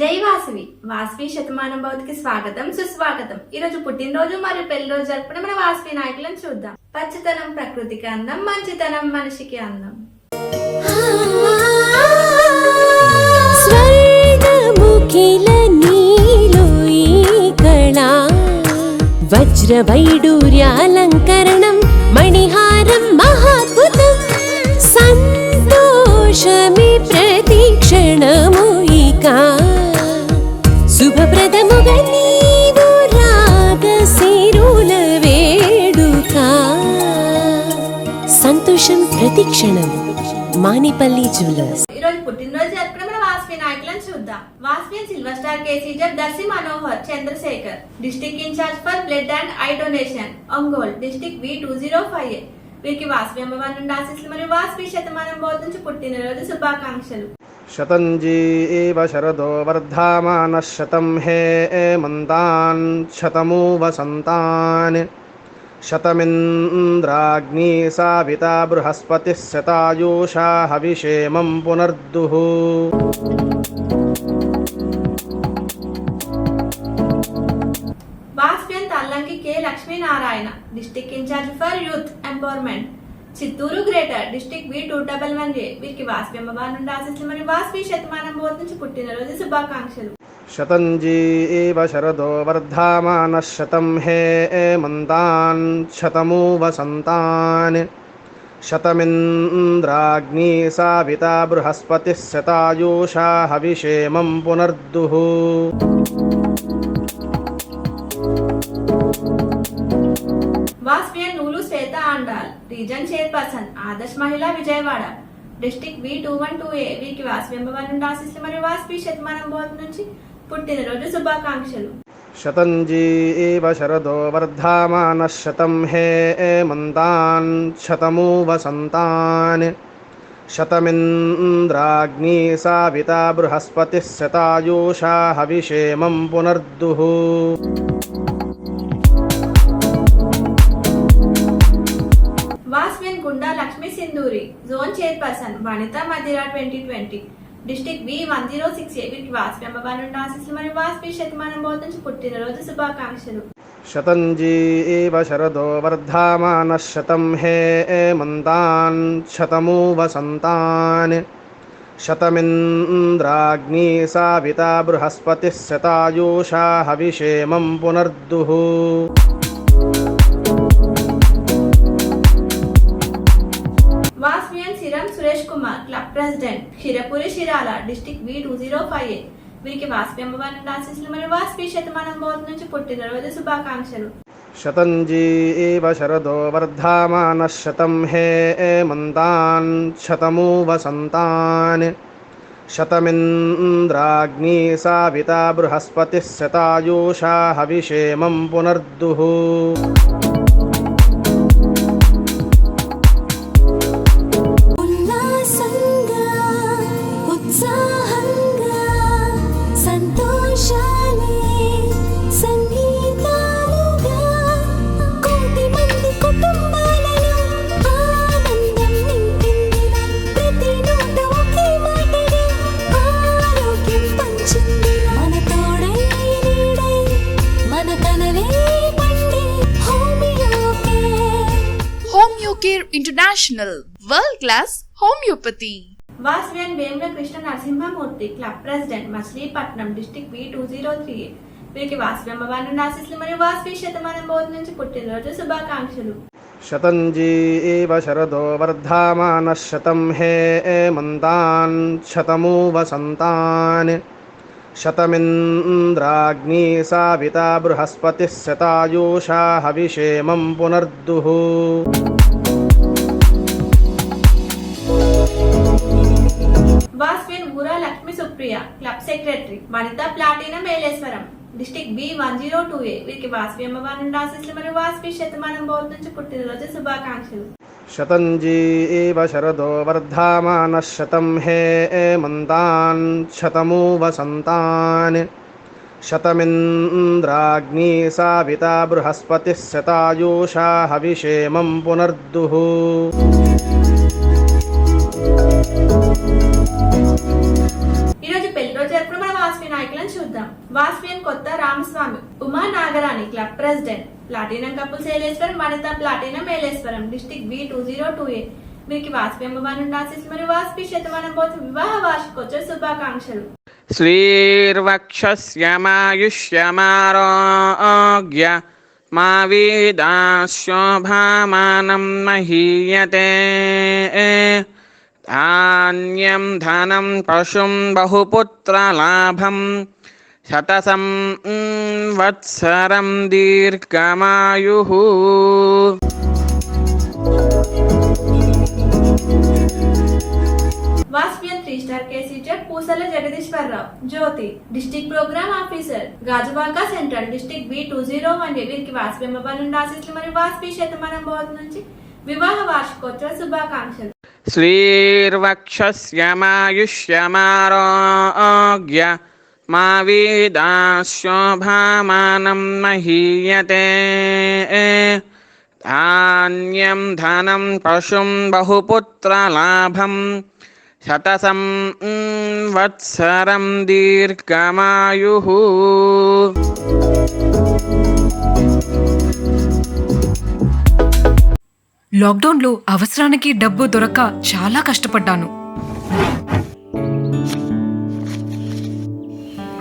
జై వాసవి. వాసవి శతమానం భవతికి స్వాగతం సుస్వాగతం. ఈ రోజు పుట్టినరోజు మరియు పెళ్ళి రోజు జరుపుకునే మన వాసవి నాయకులను చూద్దాం. పచ్చతనం ప్రకృతికి అందం మంచితనం మనిషికి అందం. వజ్ర వైడూర్యాలంకరణం ప్రతి క్షణం మానేపల్లి జ్యువెలర్స్. ఈరోజు పుట్టినరోజు జరుపుకున్న మన నాయకులను చూద్దాం. Vasavi silver star కేసీజర్ Darshi Manohar Chandrashekhar district incharge for blood and eye donation Ongole district V two zero five వీరికి వాస్వి అమ్మవారి నుండి ఆశీస్సులు మరియు వాస్వి శతమానం బోధ నుంచి పుట్టినరోజు శుభాకాంక్షలు. శతంజీ ఏవ శరదో వర్ధమాన శతం హే మంతాన్ శతమూ వసంతాన్ शतमिन्द्राग्नी साविता बृहस्पतिः शतायुषा हविषेमं पुनर्दुः వాస్పియన్ Tallanki K Lakshminarayana district in charge for youth empowerment Chittoor greater district B two double one A వీరికి వాస్పి అమ్మవారి నుండి ఆశిస్సులు మరియు వాస్పి శతమానం బోధ నుంచి పుట్టినరోజు శుభాకాంక్షలు शतञ्जी एव शरदो वर्धामानः शतं हे एमन्तान् शतमु वसन्तान् शतमिन्द्राग्नी साविता बृहस्पतिः शतायुषा हविषेमं पुनर्दुः వాస్పియన్ నూలు Shweta Andal region chairperson Adarsh Mahila Vijayawada district B two one two A వీరికి వాస్పి అమ్మవారి నుండి ఆశిస్సులు మరియు వాస్పి శతమానం బోధ నుంచి పుట్టినరోజు శుభాకాంక్షలు. శతంజీ ఇవ శరదో వర్ధమాన శతం హే మంతాన్ శతమూ వసంతాన్ శతమింద్రాగ్ని సావిత బృహస్పతి శతాయూషా హవిషేమం పునర్దుః. వాస్మిన్ Gunda Lakshmi Sindhuri zone chairperson Vanitha Madhira twenty twenty. District V one zero six eight Vasavi అమ్మవారి నుండి ఆశీస్సులు మరియు వాస్పి శతమానం బోధ పుట్టినరోజు శుభాకాంక్షలు. శతంజీ శరదో వర్ధమాన శతం హే మంతాన్ శతమూ వసంతాన్ శతమింద్రాగ్ని సావిత బృహస్పతి శతాయూషా హవిషేమం పునర్దుః. President Hirapuri Shirala district V two zero five eight వీరికి వాస్పి అమ్మవారిని ఆశిస్తులు మరియు వాస్పి శతమానం బోధ నుంచి పుట్టినరోజు శుభాకాంక్షలు. శతంజీ శరదో వర్ధమాన శతం హే మంతాన్ శతమూ వసంతాన్ శతమింద్రాగ్ని సావిత బృహస్పతి శతాయూషా హవిషేమం పునర్దుః. International World Class Homeopathy. Was when Venva Krishna Narasimha Murthy, Club President, Machilipatnam, District B2038. వీరికి వాస్వమ్మవారు నాశిస్లు మరియు వాస్వి శతమానం బోధ నుంచి పుట్టినరోజు శుభాకాంక్షలు శతంజీ ఏవ శరదో వర్ధమాన శతం హే మంతాన్ శతమూ వసంతాన్ శతమింద్రాగ్ని సావిత బృహస్పతి శతాయూషా హవిషేమం పునర్దుః secretary Vanitha platinum Veleshwaram district B one zero two A. వీరికి వాసవి అమ్మవారి నుండి ఆశీస్సులు మరియు వాసవి శతమానం బోధ నుంచి పుట్టినరోజు శుభాకాంక్షలు. శతంజీ శరదో వర్ధమాన శతం హే మంతాన్ శతమూ వసంతాన్ శతమింద్రాగ్ని సావిత బృహస్పతి శతాయూషా హవిషేమం పునర్దుః. Nagarani club president platinum couple Saileshwaram Vanitha platinum Yeleshwaram district B two zero two A వీరికి వాస్పేంబవాను ఆశీస్ మరియు వాస్పి శతమానం కోసం వివాహ వార్షికోత్సవ శుభాకాంక్షలు శ్రీర్వక్షమాయుష్యమారోగ్య మా వీదాశోభామానం మహీయతే ధాన్యం ధనం పశుం బహుపుత్రలాభం శతసం వత్సరం దీర్ఘమాయు Pusala Jagadishwararao Jyothi district programme officer Gajuwaka central district B two zero one వీరికి వాస్పి అమ్మబాలు ఆశిస్తులు మరియు వాస్పి శతమానం బోధ నుంచి వివాహ వార్షికోత్సవ శుభాకాంక్షలు శ్రీర్వక్షమాయుష్యమారోగ్య మా వీదాశోభామానం మహీయతే ధాన్యం ధనం పశుం బహుపుత్రలాభం శతసం వత్సరం దీర్ఘమాయు లాక్డౌన్లో అవసరానికి డబ్బు దొరక్క చాలా కష్టపడ్డాను.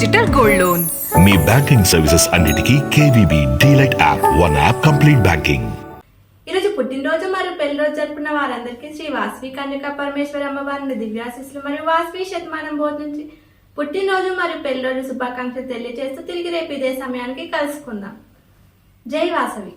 digital gold loan. మీ బ్యాంకింగ్ సర్వీసెస్ అన్నిటికీ KVB DLite app one app complete banking. ఈరోజు పుట్టినరోజు మరియు పెళ్ళి రోజు జరుపుకున్న వారందరికీ శ్రీ వాస్వి కన్యక పరమేశ్వర అమ్మవారిని దివ్యాశీస్సులు మరియు వాస్వి శతమానం బోధ నుంచి పుట్టినరోజు మరియు పెళ్ళి రోజు శుభాకాంక్షలు తెలియజేస్తూ తిరిగి రేపు ఇదే సమయానికి కలుసుకుందాం. జై వాసవి.